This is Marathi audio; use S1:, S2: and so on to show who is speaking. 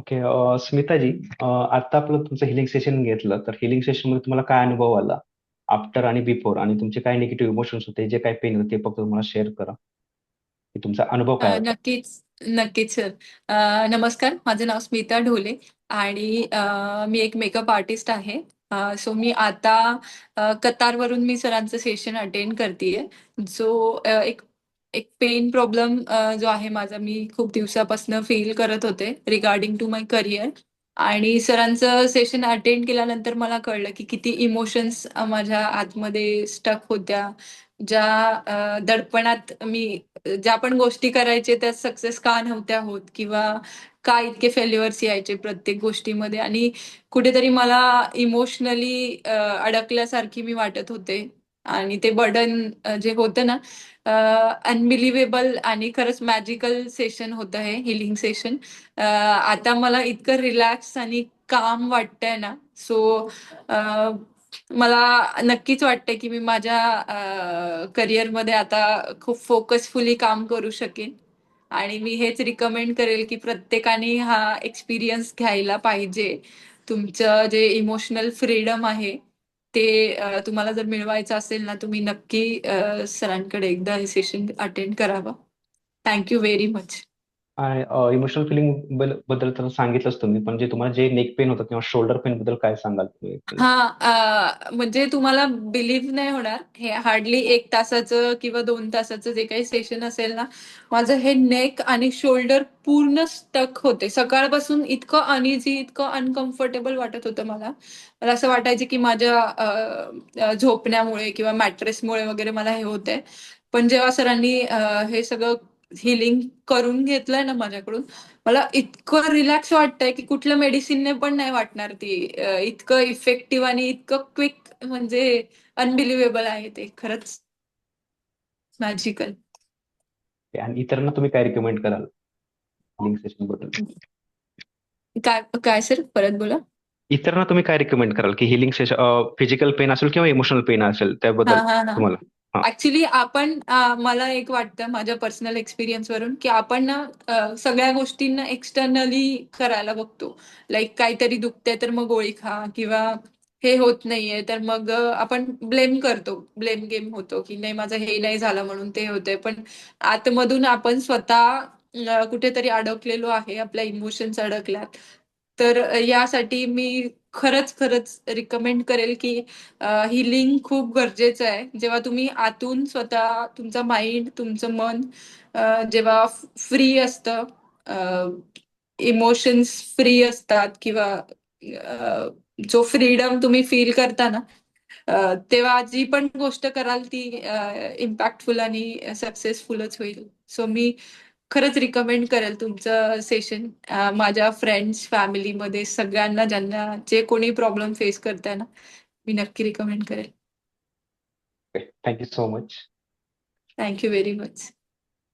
S1: ओके. अ, स्मिताजी अ, आता आपलं तुमचं हिलिंग सेशन घेतलं, तर हिलिंग सेशनमध्ये तुम्हाला काय अनुभव आला? आफ्टर आणि बिफोर आणि तुमचे काय निगेटिव्ह इमोशन्स होते, जे काही पेन होते, ते फक्त तुम्हाला शेअर करा. की तुमचा अनुभव
S2: अ,
S1: काय होता?
S2: नक्कीच, नक्कीच सर. अ, नमस्कार, माझं नाव स्मिता ढोले आणि अ, मी एक मेकअप आर्टिस्ट आहे. अ, सो मी आता अ, कतारवरून मी सरांचं सेशन अटेंड करतीये. जो अ, एक एक पेन प्रॉब्लेम जो आहे माझा, मी खूप दिवसापासून फील करत होते रिगार्डिंग टू माय करियर आणि सरांचं सेशन अटेंड केल्यानंतर मला कळलं, की किती इमोशन्स माझ्या आतमध्ये स्टक होत्या. ज्या दडपणात मी ज्या पण गोष्टी करायचे त्या सक्सेस का नव्हत्या होत किंवा का इतके फेल्युअर्स यायचे प्रत्येक गोष्टीमध्ये. आणि कुठेतरी मला इमोशनली अडकल्यासारखी मी वाटत होते. आणि ते बर्डन जे होतं ना अनबिलिव्हेबल आणि खरंच मॅजिकल सेशन होतं हे हिलिंग सेशन. आता मला इतकं रिलॅक्स आणि काम वाटतंय ना, सो मला नक्कीच वाटतंय, की मी माझ्या करिअरमध्ये आता खूप फोकसफुली काम करू शकेन आणि मी हेच रिकमेंड करेल, की प्रत्येकाने हा एक्सपिरियन्स घ्यायला पाहिजे. तुमचं जे इमोशनल फ्रीडम आहे, ते तुम्हाला जर मिळवायचं असेल ना, तुम्ही नक्की सरांकडे एकदा हे सेशन अटेंड करावं. Thank you very much.
S1: आणि इमोशनल फिलिंगबद्दल तर सांगितलंच तुम्ही, पण जे तुम्हाला जे नेक पेन होतं किंवा शोल्डर पेन बद्दल काय सांगाल तुम्ही?
S2: हा म्हणजे तुम्हाला बिलीव्ह नाही होणार. हे हार्डली एक तासाचं किंवा दोन तासाचं जे काही सेशन असेल ना, माझं हे नेक आणि शोल्डर पूर्ण स्टक होते. सकाळपासून इतकं अनइझी, इतकं अनकम्फर्टेबल वाटत होतं मला. मला असं वाटायचं की माझ्या झोपण्यामुळे किंवा मॅट्रेसमुळे वगैरे मला हे होते पण जेव्हा सरांनी हे सगळं हीलिंग करून घेतलंय ना माझ्याकडून, मला इतकं रिलॅक्स वाटतंय, की कुठल्या मेडिसिनने पण नाही वाटणार ती. इतकं इफेक्टिव्ह आणि इतकं क्विक म्हणजे अनबिलिव्हेबल आहे ते खरंच मॅजिकल.
S1: आणि इतरांना तुम्ही काय रिकमेंड कराल हिलिंग सेशनबद्दल?
S2: काय काय सर? परत बोला.
S1: इतरांना तुम्ही काय रिकमेंड कराल, की हिलिंग सेशन फिजिकल पेन असेल किंवा इमोशनल पेन असेल त्याबद्दल. तुम्हाला?
S2: ऍक्च्युली आपण मला एक वाटतं माझ्या पर्सनल एक्सपिरियन्सवरून, की आपण ना सगळ्या गोष्टींना एक्सटर्नली करायला बघतो. लाईक काहीतरी दुखतंय तर मग गोळी खा किंवा हे होत नाहीये तर मग आपण ब्लेम करतो. ब्लेम गेम होतो, की नाही माझं हे नाही झालं म्हणून ते होतंय. पण आतमधून आपण स्वतः कुठेतरी अडकलेलो आहे. आपल्या इमोशन्स अडकल्यात. तर यासाठी मी खरंच, खरंच रिकमेंड करेल, की ही लिंक खूप गरजेचं आहे. जेव्हा तुम्ही आतून स्वतः तुमचा माइंड, तुमचं मन जेव्हा फ्री असतं, इमोशन्स फ्री असतात किंवा जो फ्रीडम तुम्ही फील करता ना, तेव्हा जी पण गोष्ट कराल ती इम्पॅक्टफुल आणि सक्सेसफुलच होईल. सो मी खरंच रिकमेंड करेल तुमचं सेशन माझ्या फ्रेंड्स, फॅमिलीमध्ये सगळ्यांना ज्यांना जे कोणी प्रॉब्लेम फेस करताय ना, मी नक्की रिकमेंड करेल.
S1: Thank you so much.
S2: Thank you very much.